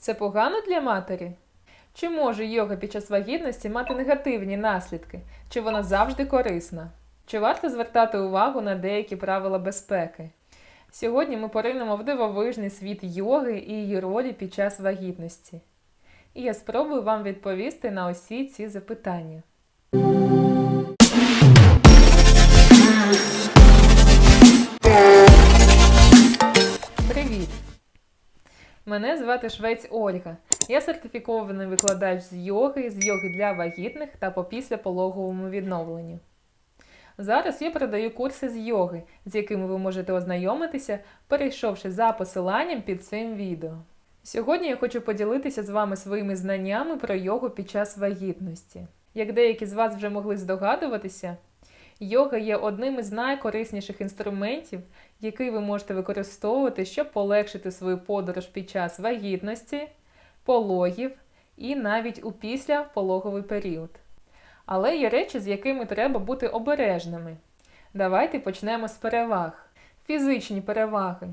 Це погано для матері? Чи може йога під час вагітності мати негативні наслідки? Чи вона завжди корисна? Чи варто звертати увагу на деякі правила безпеки? Сьогодні ми поринемо в дивовижний світ йоги і її ролі під час вагітності. І я спробую вам відповісти на усі ці запитання. Мене звати Швець Ольга. Я сертифікований викладач з йоги, з йоги для вагітних та по післяпологовому відновленню. Зараз я продаю курси з йоги, з якими ви можете ознайомитися, перейшовши за посиланням під цим відео. Сьогодні я хочу поділитися з вами своїми знаннями про йогу під час вагітності. Як деякі з вас вже могли здогадуватися, йога є одним із найкорисніших інструментів, який ви можете використовувати, щоб полегшити свою подорож під час вагітності, пологів і навіть у післяпологовий період. Але є речі, з якими треба бути обережними. Давайте почнемо з переваг. Фізичні переваги.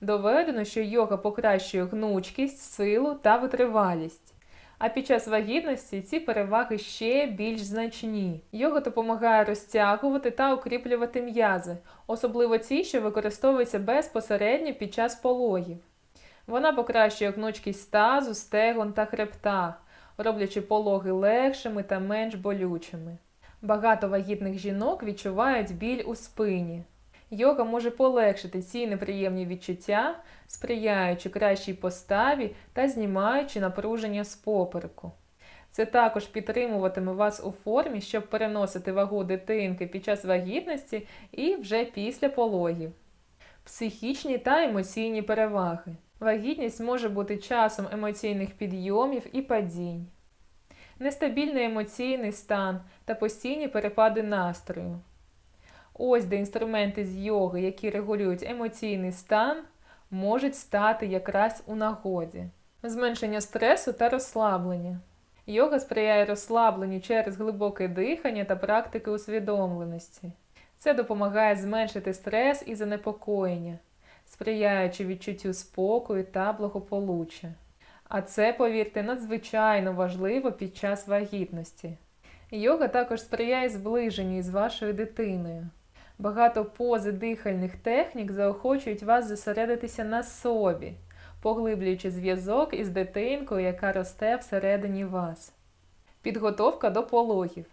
Доведено, що йога покращує гнучкість, силу та витривалість. А під час вагітності ці переваги ще більш значні. Йога допомагає розтягувати та укріплювати м'язи, особливо ті, що використовуються безпосередньо під час пологів. Вона покращує гнучкість тазу, стегон та хребта, роблячи пологи легшими та менш болючими. Багато вагітних жінок відчувають біль у спині. Йога може полегшити ці неприємні відчуття, сприяючи кращій поставі та знімаючи напруження з попереку. Це також підтримуватиме вас у формі, щоб переносити вагу дитинки під час вагітності і вже після пологів. Психічні та емоційні переваги. Вагітність може бути часом емоційних підйомів і падінь, нестабільний емоційний стан та постійні перепади настрою. Ось де інструменти з йоги, які регулюють емоційний стан, можуть стати якраз у нагоді. Зменшення стресу та розслаблення. Йога сприяє розслабленню через глибоке дихання та практики усвідомленості. Це допомагає зменшити стрес і занепокоєння, сприяючи відчуттю спокою та благополуччя. А це, повірте, надзвичайно важливо під час вагітності. Йога також сприяє зближенню із вашою дитиною. Багато пози дихальних технік заохочують вас зосередитися на собі, поглиблюючи зв'язок із дитинкою, яка росте всередині вас. Підготовка до пологів.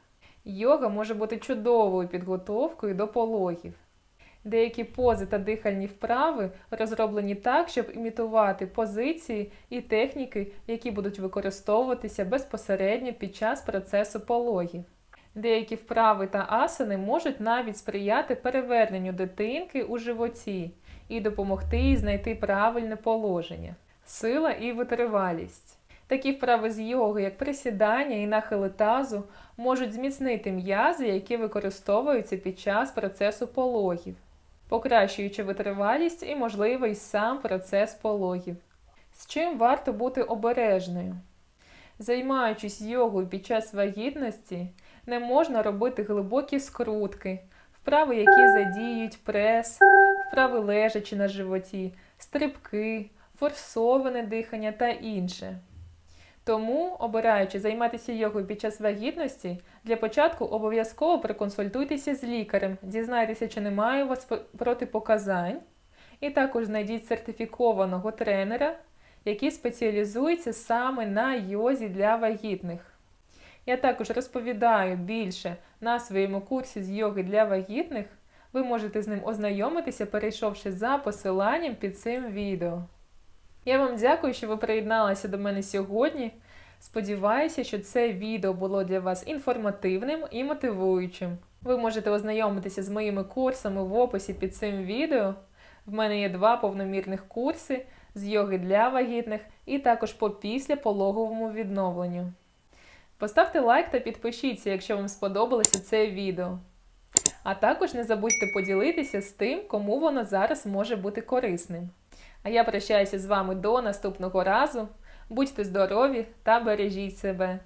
Йога може бути чудовою підготовкою до пологів. Деякі пози та дихальні вправи розроблені так, щоб імітувати позиції і техніки, які будуть використовуватися безпосередньо під час процесу пологів. Деякі вправи та асани можуть навіть сприяти переверненню дитинки у животі і допомогти їй знайти правильне положення, сила і витривалість. Такі вправи з йоги, як присідання і нахили тазу, можуть зміцнити м'язи, які використовуються під час процесу пологів, покращуючи витривалість і, можливо, й сам процес пологів. З чим варто бути обережною? Займаючись йогою під час вагітності, не можна робити глибокі скрутки, вправи, які задіють прес, вправи лежачи на животі, стрибки, форсоване дихання та інше. Тому, обираючи займатися йогою під час вагітності, для початку обов'язково проконсультуйтеся з лікарем, дізнайтеся, чи немає у вас протипоказань, і також знайдіть сертифікованого тренера, який спеціалізується саме на йозі для вагітних. Я також розповідаю більше на своєму курсі з йоги для вагітних. Ви можете з ним ознайомитися, перейшовши за посиланням під цим відео. Я вам дякую, що ви приєдналися до мене сьогодні. Сподіваюся, що це відео було для вас інформативним і мотивуючим. Ви можете ознайомитися з моїми курсами в описі під цим відео. В мене є два повномірних курси з йоги для вагітних і також по післяпологовому відновленню. Поставте лайк та підпишіться, якщо вам сподобалося це відео. А також не забудьте поділитися з тим, кому воно зараз може бути корисним. А я прощаюся з вами до наступного разу. Будьте здорові та бережіть себе!